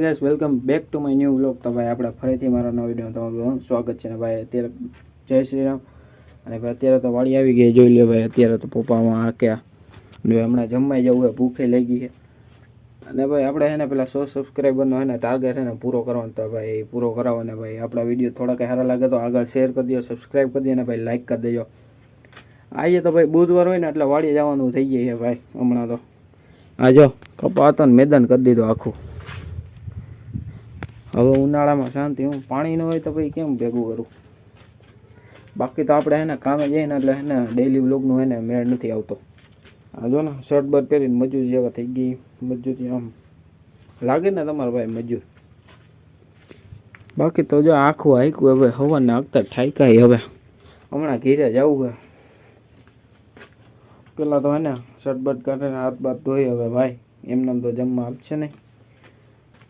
Guys welcome back to my new vlog તો ભાઈ, આપણે ફરીથી મારા નવા વીડિયો તમારું સ્વાગત છે ને ભાઈ, અત્યારે જય શ્રી રામ. અને ભાઈ, અત્યારે તો વાળી આવી ગઈ જોઈ લે ભાઈ, અત્યારે તો પપ્પામાં આક્યા જો હમણાં જમવાઈ જવું હોય, ભૂખે લઈ ગઈ અને ભાઈ, આપણે એને પેલા સો સબસ્ક્રાઈબરનો એને ટાર્ગેટ છે ને પૂરો કરવાનો તો ભાઈ પૂરો કરાવો ને ભાઈ. આપણા વીડિયો થોડા કંઈ સારા લાગે તો આગળ શેર કરી દો સબસ્ક્રાઈબ કરી દો અને ભાઈ લાઈક કરી દેજો. આજે તો ભાઈ બુધવાર હોય ને, એટલે વાળી જવાનું થઈ જાય છે ભાઈ, હમણાં તો. આ જો કપા હતો ને મેદાન કરી દીધું આખું. હવે ઉનાળામાં શાંતિ, હું પાણી ન હોય તો ભાઈ કેમ ભેગું કરું? બાકી તો આપણે એને કામે જઈએ ને એટલે એને ડેઈલી વ્લોગનું એને મેળ નથી આવતો. આ જો ને શર્ટ બર્ટ પહેરીને મજૂર જેવા થઈ ગઈ. મજૂરી આમ લાગે ને તમારા ભાઈ મજૂર. બાકી તો જો આખું હાઈકું હવે, હવાને આગતા ઠાઈકાય હવે. હમણાં ઘીરે જવું હોય પેલા તો એને શર્ટ બર્ટ કાઢીને હાથ બાથ ધોઈ હવે ભાઈ. એમને તો જમવા આપશે નહીં.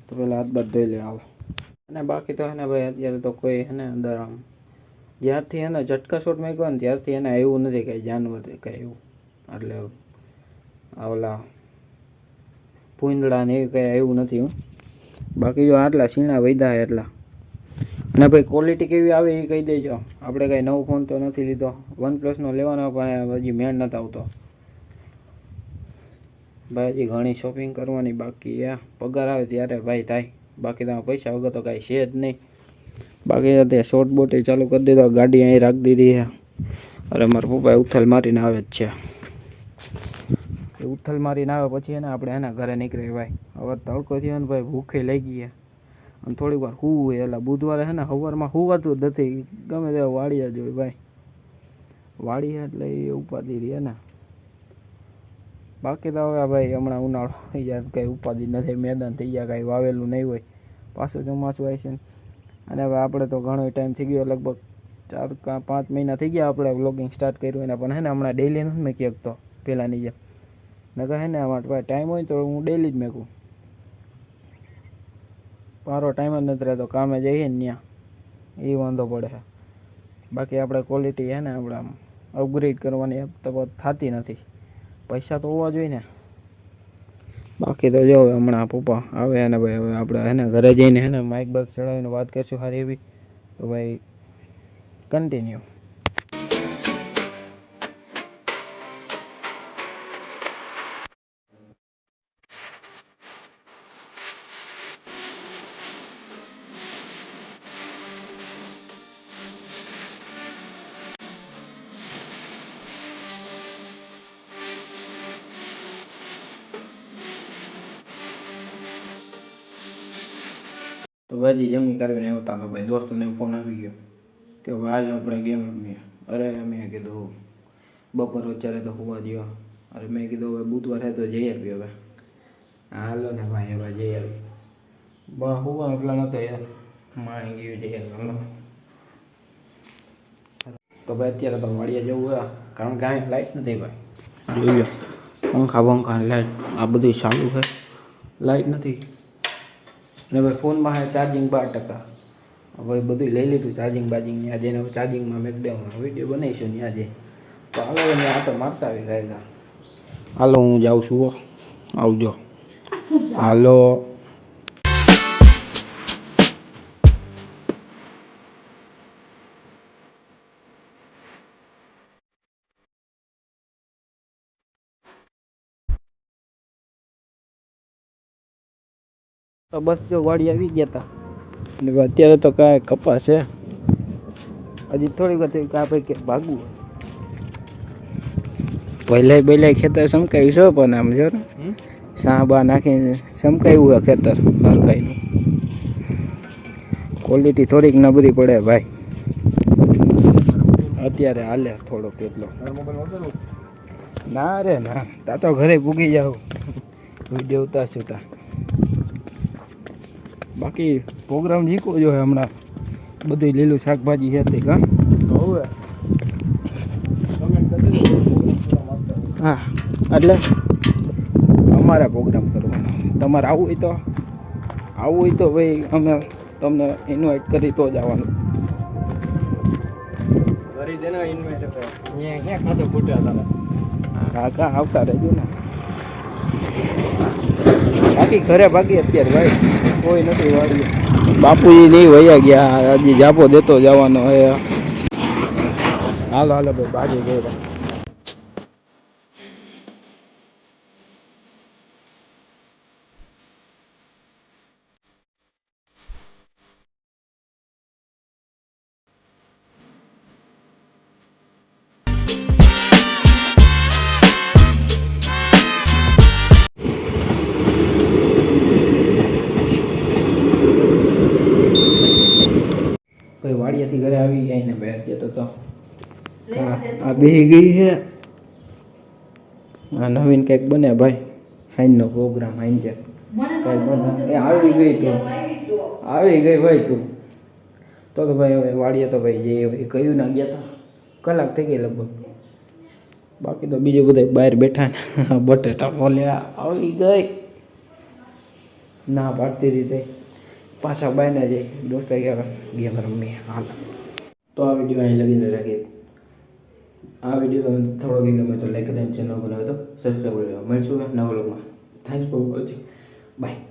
તો પેલા હાથ બાથ ધોઈ લે આવો અને બાકી તો હે ને ભાઈ, અત્યારે તો કોઈ હે ને અંદર આમ, જ્યારથી એને ઝટકા શોટ મૂક્યો ને ત્યારથી એને આવ્યું નથી કંઈ, જાનવર કંઈ એવું. એટલે ઓલા ભૂંદડા ને એવું કંઈ એવું નથી હું. બાકી જો આટલા સીણા વૈદા એટલા. અને ભાઈ ક્વોલિટી કેવી આવે એ કહી દેજો. આપણે કાંઈ નવો ફોન તો નથી લીધો. વન પ્લસનો લેવાનો પણ હજી મેળ નથી આવતો. ભાઈ હજી ઘણી શોપિંગ કરવાની બાકી પગાર આવે ત્યારે ભાઈ થાય. બાકી તમે પૈસા વગર તો કાંઈ છે જ નહીં. બાકી તે શોર્ટ બોટે ચાલુ કરી દીધો ગાડી અહીં રાખી દીધી છે. અરે મારા પપ્પાએ ઉથલ મારીને આવે જ છે. એ ઉથલ મારીને આવે પછી એને આપણે એના ઘરે નીકળીએ ભાઈ. હવે તડકો થયો ને ભાઈ, ભૂખે લઈ ગઈ અને થોડીક વાર હોય, એટલે બુધવારે છે ને સવારમાં હુવાતું જ નથી. ગમે તે વાડિયા જ હોય ભાઈ. વાડી એટલે એ ઉપાધિ રહે ને. બાકી તો હવે ભાઈ હમણાં ઉનાળો જાય કંઈ ઉપાધિ નથી, મેદાન થઈ ગયા કાંઈ વાવેલું નહીં હોય, પાછું ચોમાસું આવી છે અને હવે આપણે તો ઘણો ટાઈમ થઈ ગયો, લગભગ ચાર પાંચ મહિના થઈ ગયા આપણે વ્લોગિંગ સ્ટાર્ટ કર્યું એને, પણ હે ને હમણાં ડેલી નથી મેં ક્યાંક તો પહેલાંની જેમ. નકર હે ને અમારે પાસે ટાઈમ હોય તો હું ડેલી જ મેકું. મારો ટાઈમ જ નથી રહેતો, કામે જઈએ ને ત્યાં. એ વાંધો પડે છે. બાકી આપણે ક્વોલિટી હે ને આપણે અપગ્રેડ કરવાની તો થતી નથી. પૈસા તો હોવા જોઈએ ને. બાકી તો જો હમણાં પપ્પા આવે અને ભાઈ, હવે આપણે એને ઘરે જઈને એને માઇક બાઇક ચડાવીને વાત કરીશું સારી એવી. તો ભાઈ કન્ટિન્યુ તો ભાઈ જમી કરીને આવતા તો ભાઈ. દોસ્તોને ફોન આવી ગયો કે ભાઈ આપણે ગેમ રમીએ. અરે મેં કીધું બપોર અત્યારે તો હોવા દો અરે મેં કીધું હવે બુધવારે તો જઈ આવી હવે. હાલો ને ભાઈ, હવે જઈ આવી બસ હોવા એટલા નતો યાર. માણી ગયું જઈ હાલો. તો ભાઈ અત્યારે તો વાડીએ જવું છે, કારણ કે અહીં લાઈટ નથી ભાઈ. જોઈ લો. પંખા પંખા લાઈટ આ બધું ચાલુ છે. લાઈટ નથી. અને ભાઈ ફોનમાં હા ચાર્જિંગ બાર ટકા. હવે બધું લઈ લીધું ચાર્જિંગ બાર્જિંગની જઈને હવે ચાર્જિંગમાં મેં દેવાનું વીડિયો બનાવીશું ત્યાં આજે. તો હાલો હવે આ તો મારતા આવી ગયેલા. હાલો હું જાઉં છું. આવજો. હાલો. તો બસ જો વાડી આવી ગયા હતા અને અત્યારે તો કાંઈ કપાસ છે. હજી થોડીક વાર કા ભાઈ કે ભાગવું પહેલાય પહેલાય ખેતર સમકાયું છે પણ આમ જો ને. સા બા નાખીને સમકાયું હોય ખેતર હરકાઈનું ક્વોલિટી થોડીક નબળી પડે ભાઈ. અત્યારે હાલે થોડોક એટલો. ના રે ના. તા તો ઘરે પૂગી જાવ વીડિયો ઉતારશું તા. બાકી પ્રોગ્રામ જીકો જો હે હમણાં. બધું લીલું શાકભાજી છે તે હવે હા એટલે અમારે પ્રોગ્રામ કરવાનો. તમારે આવવું હોય તો આવવું હોય તો ભાઈ અમે તમને ઇન્વાઇટ કરી તો જ આવવાનું. કરી દે ઇન્વાઇટ ક્યાં ખાતું ફૂટ્યા તારા કાકા આવતા રહેજો ને. બાકી ઘરે ભાગી અત્યારે ભાઈ. કોઈ નથી વાળ્યું બાપુજી નહીં વયા ગયા હજી જાપો દેતો જવાનો હે. હાલો હાલો ભાઈ ભાગી ગઈ ઘરે આવી જાય ને બેસ જતો તો. આ બેહી ગઈ છે. આ નવીન કંઈક બને ભાઈ. હાઈનનો પ્રોગ્રામ હાઈન છે. કંઈક બને. એ આવી ગઈ તું. આવી ગઈ ભાઈ તું. તો તો ભાઈ હવે વાળીએ તો ભાઈ જે કહ્યું ના ગયા હતા કલાક થઈ ગઈ લગભગ. બાકી તો બીજું બધા બહાર બેઠા ને. બટેટા બોલ્યા આવી ગઈ. ના પાડતી રીતે. પાછા બાયને જઈ. દોસ્તા ગયા ગેમ રમી હાલ. તો આ વીડિયો અહીં લગીને રાખીએ. આ વીડિયો તમે થોડો ગમે તો લાઈક કરીને ચેનલ બનાવ્યો તો સબસ્ક્રાઈબ કરી મળશું નવા લોકમાં થેન્ક્સ ફોર વોચિંગ બાય